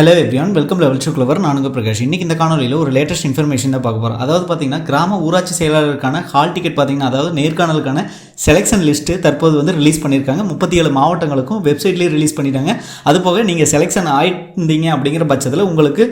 Hello everyone welcome level two clever நானுங்க பிரகாஷ். இன்றைக்கி இந்த காணொலியில் ஒரு லேட்டஸ்ட் இன்ஃபர்மேஷன் தான் பார்க்க போகிறோம் அதாவது பார்த்தீங்கன்னா கிராம ஊராட்சி செயலாளருக்கான ஹால் டிக்கெட் பார்த்தீங்கன்னா அதாவது நேர்காணலுக்கான செலெக்ஷன் லிஸ்ட்டு தற்போது வந்து ரிலீஸ் பண்ணியிருக்காங்க. முப்பத்தி ஏழு மாவட்டங்களுக்கும் வெப்சைட்லேயே ரிலீஸ் பண்ணிட்டாங்க. அது போக நீங்கள் செலெக்ஷன் ஆயிருந்தீங்க அப்படிங்கிற பட்சத்தில் உங்களுக்கு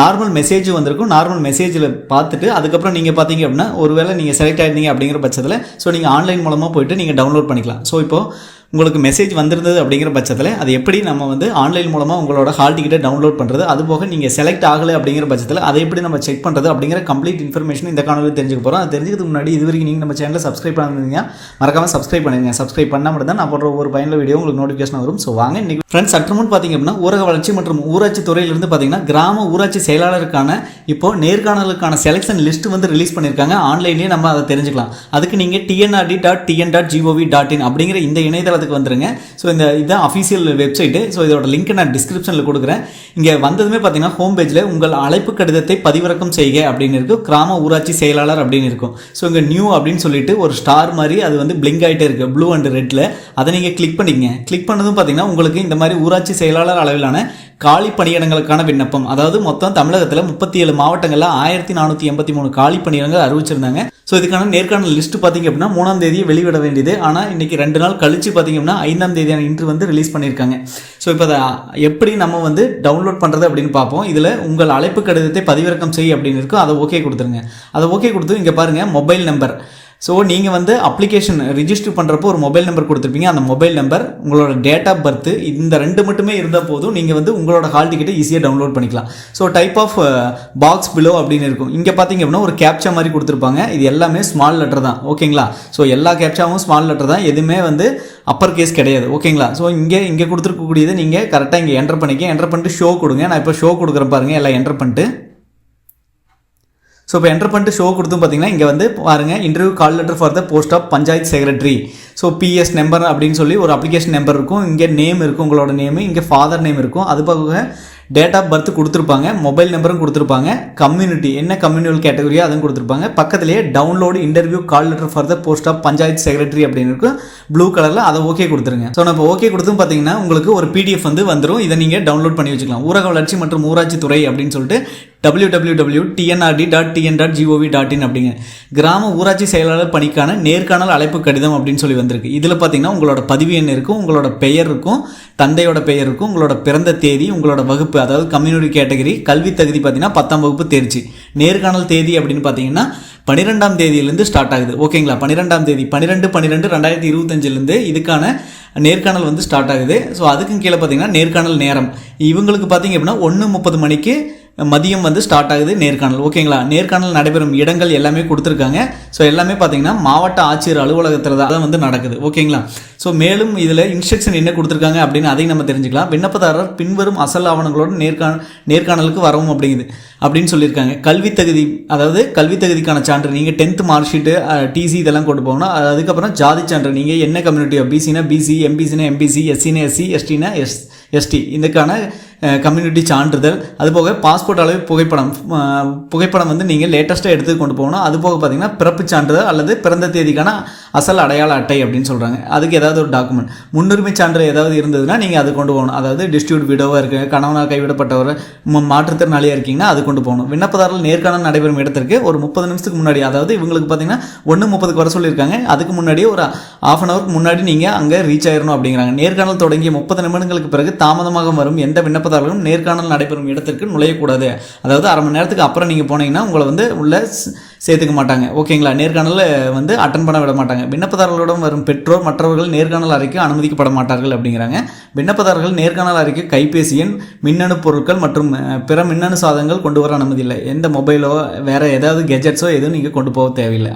நார்மல் மெசேஜ் வந்திருக்கும். நார்மல் மெசேஜில் பார்த்துட்டு அதுக்கப்புறம் நீங்கள் பார்த்தீங்க அப்படின்னா ஒருவேளை நீங்கள் செலக்ட் ஆயிருந்தீங்க அப்படிங்கிற பட்சத்தில் ஸோ நீங்கள் ஆன்லைன் மூலமாக போயிட்டு நீங்கள் டவுன்லோட் பண்ணிக்கலாம். ஸோ இப்போது உங்களுக்கு மெசேஜ் வந்திருந்தது அப்படிங்கிற பட்சத்தில் அது எப்படி நம்ம வந்து ஆன்லைன் மூலமாக உங்களோட ஹால் டிக்கெட்டை டவுன்லோட் பண்ணுறது அது போக நீங்கள் செலக்ட் ஆகலை அப்படிங்கிற பட்சத்தில் அதை எப்படி நம்ம செக் பண்ணுறது அப்படிங்கிற கம்ப்ளீட் இன்ஃபர்மேஷன் இந்த காணொலியில் தெரிஞ்சுக்க போகிறோம் அது தெரிஞ்சதுக்கு முன்னாடி இது வரைக்கும் நீங்கள் நம்ம சேனலில் சப்ஸ்கிரைப் பண்ணிருந்தீங்க மறக்காமல் சப்ஸ்கிரைப் பண்ணுங்க சப்ஸ்கிரைப் பண்ணால் மட்டும் தான் நான் போடுற ஒரு பயனுள்ள வீடியோ உங்களுக்கு நோட்டிஃபிகேஷன் வரும். ஸோ வாங்க இன்றைக்கி ஃப்ரெண்ட்ஸ் சற்று முன் பார்த்தீங்க அப்படின்னா ஊரக வளர்ச்சி மற்றும் ஊராட்சி துறையிலிருந்து பார்த்தீங்கன்னா கிராம ஊராட்சி செயலாளருக்கான இப்போ நேர்காணலுக்கான செலெக்ஷன் லிஸ்ட் வந்து ரிலீஸ் பண்ணியிருக்காங்க. ஆன்லைன்லேயே நம்ம அதை தெரிஞ்சுக்கலாம். அதுக்கு நீங்கள் TNRD dot TN dot GOV dot in அப்படிங்கிற இந்த பக்கத்துக்கு வந்துருங்க. ஸோ இந்த இதுதான் அஃபீஷியல் வெப்சைட்டு ஸோ இதோட லிங்க் நான் டிஸ்கிரிப்ஷனில் கொடுக்குறேன். இங்கே வந்ததுமே பார்த்தீங்கன்னா ஹோம் பேஜில் உங்கள் அழைப்பு கடிதத்தை பதிவிறக்கம் செய்க அப்படின்னு இருக்கும். கிராம ஊராட்சி செயலாளர் அப்படின்னு இருக்கும். ஸோ இங்கே நியூ அப்படின்னு சொல்லிட்டு ஒரு ஸ்டார் மாதிரி அது வந்து பிளிங்க் ஆகிட்டே இருக்குது ப்ளூ அண்ட் ரெட்டில் அதை நீங்கள் கிளிக் பண்ணிக்கங்க. கிளிக் பண்ணதும் பார்த்தீங்கன்னா உங்களுக்கு இந்த மாதிரி ஊராட்சி செயலாளர் அளவிலான காலி பணியிடங்களுக்கான விண்ணப்பம். அதாவது மொத்தம் தமிழகத்தில் முப்பத்தி ஏழு மாவட்டங்களில் ஆயிரத்தி நானூற்றி எண்பத்தி மூணு காலி பணியிடங்கள் அறிவிச்சிருந்தாங்க. ஸோ இதுக்கான நேர்காணல் லிஸ்ட் பார்த்தீங்க அப்படின்னா மூணாம் தேதியை வெளிவிட வேண்டியது. ஆனால் இன்னைக்கு ரெண்டு நாள் கழிச்சு பார்த்தீங்க பார்த்தீங்கன்னா ஐந்தாம் தேதியான இன்று வந்து ரிலீஸ் பண்ணியிருக்காங்க. ஸோ இப்போ அதை எப்படி நம்ம வந்து டவுன்லோட் பண்ணுறது அப்படின்னு பார்ப்போம். இதில் உங்கள் அழைப்பு கடிதத்தை பதிவிறக்கம் செய் அப்படின்னு இருக்கும். அதை ஓகே கொடுத்துருங்க. அதை ஓகே கொடுத்து இங்கே பாருங்கள் மொபைல் நம்பர் ஸோ நீங்கள் வந்து அப்ளிகேஷன் ரிஜிஸ்டர் பண்ணுறப்போ ஒரு மொபைல் நம்பர் கொடுத்துருப்பீங்க. அந்த மொபைல் நம்பர் உங்களோட டேட் ஆஃப் பர்த் இந்த ரெண்டு மட்டுமே இருந்தால் போதும். நீங்கள் வந்து உங்களோட ஹால் டிக்கெட்டை ஈஸியாக டவுன்லோட் பண்ணிக்கலாம். So type of box below அப்படின்னு இருக்கும். இங்கே பார்த்தீங்க அப்படின்னா ஒரு கேப்ச்சா மாதிரி கொடுத்துருப்பாங்க. இது எல்லாமே ஸ்மால் லெட்டர் தான். ஓகேங்களா? ஸோ எல்லா கேப்ச்சாவும் ஸ்மால் லெட்டர் தான். எதுவுமே வந்து அப்பர் கேஸ் கிடையாது. ஓகேங்களா? ஸோ இங்கே இங்கே கொடுத்துருக்கக்கூடியது நீங்கள் கரெக்டாக இங்கே என்டர் பண்ணிக்க. என்டர் பண்ணிட்டு ஷோ கொடுங்க. நான் இப்போ ஷோ கொடுக்குறேன் பாருங்கள் எல்லாம் என்டர் பண்ணிட்டு ஸோ இப்போ என்டர் பண்ணிட்டு ஷோ கொடுத்தும் பார்த்தீங்கன்னா இங்கே வந்து பாருங்கள் interview call letter for the post of panchayat secretary so PS number அப்படின்னு சொல்லி ஒரு அப்ளிகேஷன் நம்பர் இருக்கும். இங்கே நேம் இருக்கும் உங்களோட நேமு இங்கே ஃபாதர் நேம் இருக்கும். அது போக டேட் ஆஃப் பர்த் கொடுத்துருப்பாங்க மொபைல் நம்பரும் கொடுத்துருப்பாங்க கம்யூனிட்டி என்ன கம்யூனியல் கேட்டகரியோ அதுவும் கொடுத்துருப்பாங்க. பக்கத்துலேயே download interview call letter for the post of panchayat secretary அப்படின்னு இருக்கும். ப்ளூ கலரில் அதை ஓகே கொடுத்துருங்க. ஸோ நம்ம ஓகே கொடுத்தும் பார்த்தீங்கன்னா உங்களுக்கு ஒரு பிடிஎஃப் வந்து வந்துடும் இதை நீங்கள் டவுன்லோட் பண்ணி வச்சுக்கலாம். ஊரக வளர்ச்சி மற்றும் ஊராட்சி துறை அப்படின்னு சொல்லிட்டு W W W TNRD dot TN dot GOV dot in அப்படிங்க. கிராம ஊராட்சி செயலாளர் பணிக்கான நேர்காணல் அழைப்பு கடிதம் அப்படின்னு சொல்லி வந்திருக்கு. இதில் பார்த்தீங்கன்னா உங்களோட பதிவு எண் இருக்கும் உங்களோட பெயர் இருக்கும் தந்தையோட பெயர் இருக்கும் உங்களோட பிறந்த தேதி உங்களோட வகுப்பு அதாவது கம்யூனிட்டி கேட்டகரி கல்வி தகுதி பார்த்தீங்கன்னா பத்தாம் வகுப்பு தேர்ச்சி. நேர்காணல் தேதி அப்படின்னு பார்த்தீங்கன்னா பன்னிரெண்டாம் தேதியிலேருந்து ஸ்டார்ட் ஆகுது. ஓகேங்களா பன்னிரெண்டாம் தேதி பன்னிரெண்டு பன்னிரெண்டு ரெண்டாயிரத்தி இருபத்தஞ்சிலேருந்து இதுக்கான நேர்காணல் வந்து ஸ்டார்ட் ஆகுது. ஸோ அதுக்கும் கீழே பார்த்தீங்கன்னா நேர்காணல் நேரம். இவங்களுக்கு பார்த்தீங்க அப்படின்னா ஒன்று முப்பது மணிக்கு மதியம் வந்து ஸ்டார்ட் ஆகுது நேர்காணல். ஓகேங்களா நேர்காணல் நடைபெறும் இடங்கள் எல்லாமே கொடுத்துருக்காங்க. ஸோ எல்லாமே பார்த்தீங்கன்னா மாவட்ட ஆட்சியர் அலுவலகத்தில் தான் வந்து நடக்குது. ஓகேங்களா ஸோ மேலும் இதில் இன்ஸ்ட்ரக்ஷன் என்ன கொடுத்துருக்காங்க அப்படின்னு அதையும் நம்ம தெரிஞ்சுக்கலாம். விண்ணப்பதாரர் பின்வரும் அசல் ஆவணங்களோடு நேர்காண நேர்காணலுக்கு வரவும் அப்படிங்குது. அப்படின்னு சொல்லியிருக்காங்க. கல்வி தகுதி அதாவது கல்வி தகுதிக்கான சான்று நீங்கள் டென்த்து மார்க் ஷீட்டு டிசி இதெல்லாம் கொண்டு போகணும். அதுக்கப்புறம் ஜாதி சான்று நீங்கள் என்ன கம்யூனிட்டியோ பிசினா பிசி எம்பிசினா எம்பிசி எஸ்சினா எஸ்சி எஸ்டினா எஸ் எஸ்டி இதுக்கான கம்யூனிட்டி சான்றிதழ். அதுபோக பாஸ்போர்ட் அளவு புகைப்படம். புகைப்படம் வந்து நீங்கள் லேட்டஸ்ட்டாக எடுத்து கொண்டு போகணும். அது போக பார்த்தீங்கன்னா பிறப்பு சான்றிதழ் அல்லது பிறந்த தேதிக்கான அசல் அடையாள அட்டை அப்படின்னு சொல்கிறாங்க அதுக்கு ஏதாவது ஒரு டாக்குமெண்ட் முன்னுரிமை சான்று ஏதாவது இருந்ததுன்னா நீங்கள் அது கொண்டு போகணும். அதாவது டிஸ்ட்ரிபியூட் விடோவாக இருக்குது கணவனாக கைவிடப்பட்டவர் மாற்றுத்திறனாளியாக இருக்கீங்கன்னா அது கொண்டு போகணும். விண்ணப்பதாரர்கள் நேர்காணல் நடைபெறும் இடத்திற்கு ஒரு முப்பது நிமிஷத்துக்கு முன்னாடி அதாவது இவங்களுக்கு பார்த்தீங்கன்னா ஒன்று முப்பதுக்கு வர சொல்லியிருக்காங்க. அதுக்கு முன்னாடியே ஒரு ஆஃப் அன் ஹவருக்கு முன்னாடி நீங்கள் அங்கே ரீச் ஆயிடணும் அப்படிங்கிறாங்க. நேர்காணல் தொடங்கிய முப்பது நிமிடங்களுக்கு பிறகு தாமதமாக வரும் எந்த விண்ணப்பதாரர்களும் நேர்காணல் நடைபெறும் இடத்திற்கு நுழையக்கூடாது. அதாவது அரை மணி நேரத்துக்கு அப்புறம் நீங்கள் போனீங்கன்னா உங்களை வந்து உள்ள சேர்த்துக்க மாட்டாங்க. ஓகேங்களா? நேர்காணலில் வந்து அட்டன் பண்ண விட மாட்டாங்க. விண்ணப்பதாரர்களுடன் வரும் பெற்றோர் மற்றவர்கள் நேர்காணல் அறைக்கு அனுமதிக்கப்பட மாட்டார்கள் அப்படிங்கிறாங்க. விண்ணப்பதாரர்கள் நேர்காணல் அறைக்கு கைபேசி எண் மின்னணு பொருட்கள் மற்றும் பிற மின்னணு சாதனங்கள் கொண்டு வர அனுமதி இல்லை. எந்த மொபைலோ வேறு ஏதாவது கெஜெட்ஸோ எதுவும் நீங்கள் கொண்டு போக தேவையில்லை.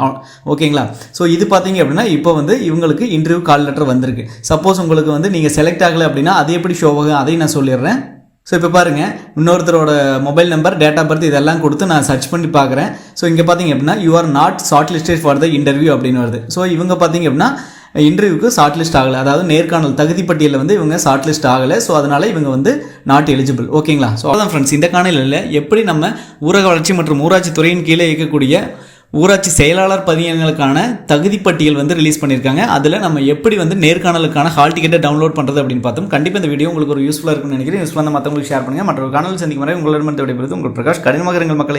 ஓகேங்களா? ஸோ இது பார்த்தீங்க அப்படின்னா இப்போ வந்து இவங்களுக்கு இன்டர்வியூ கால் லெட்டர் வந்திருக்கு. சப்போஸ் உங்களுக்கு வந்து நீங்கள் செலக்ட் ஆகலை அப்படின்னா அது எப்படி ஷோ ஆகும்? அதையும் நான் சொல்லிடுறேன். ஸோ இப்போ பாருங்கள் இன்னொருத்தரோட mobile number date of birth இதெல்லாம் கொடுத்து நான் சர்ச் பண்ணி பார்க்குறேன். ஸோ இங்கே பார்த்தீங்க அப்படின்னா you are not shortlisted for the interview அப்படின்னு வருது. ஸோ இவங்க பார்த்தீங்க அப்படின்னா இன்டர்வியூக்கு ஷார்ட் லிஸ்ட் ஆகலை. அதாவது நேர்காணல் தகுதி பட்டியலில் வந்து இவங்க ஷார்ட் லிஸ்ட் ஆகலை. ஸோ அதனால் இவங்க வந்து நாட் எலிஜிபிள் ஓகேங்களா ஸோ அதான் ஃப்ரெண்ட்ஸ் இந்த காணலில் எப்படி நம்ம ஊரக வளர்ச்சி மற்றும் ஊராட்சி துறையின் கீழே இயக்கக்கூடிய ஊராட்சி செயலாளர் பதியங்களுக்கான தகுதி பட்டியல் வந்து ரிலீஸ் பண்ணியிருக்காங்க அதில் நம்ம எப்படி வந்து நேர்காணலுக்கான ஹால் டிக்கெட்டை டவுன்லோட் பண்ணுறது அப்படின்னு பார்த்தோம். கண்டிப்பாக இந்த வீடியோ உங்களுக்கு ஒரு யூஸ்ஃபுல்லாக இருக்கும்னு நினைக்கிறேன். யூஸ்ஃபுல்லாக மற்றவங்களுக்கு ஷேர் பண்ணுங்கள் மற்றொரு காணொலி சந்திக்கும் வரை உங்களிடமிருந்து விடைபெறுவது உங்கள் பிரகாஷ். கடினமாக இருங்கள் மக்களே.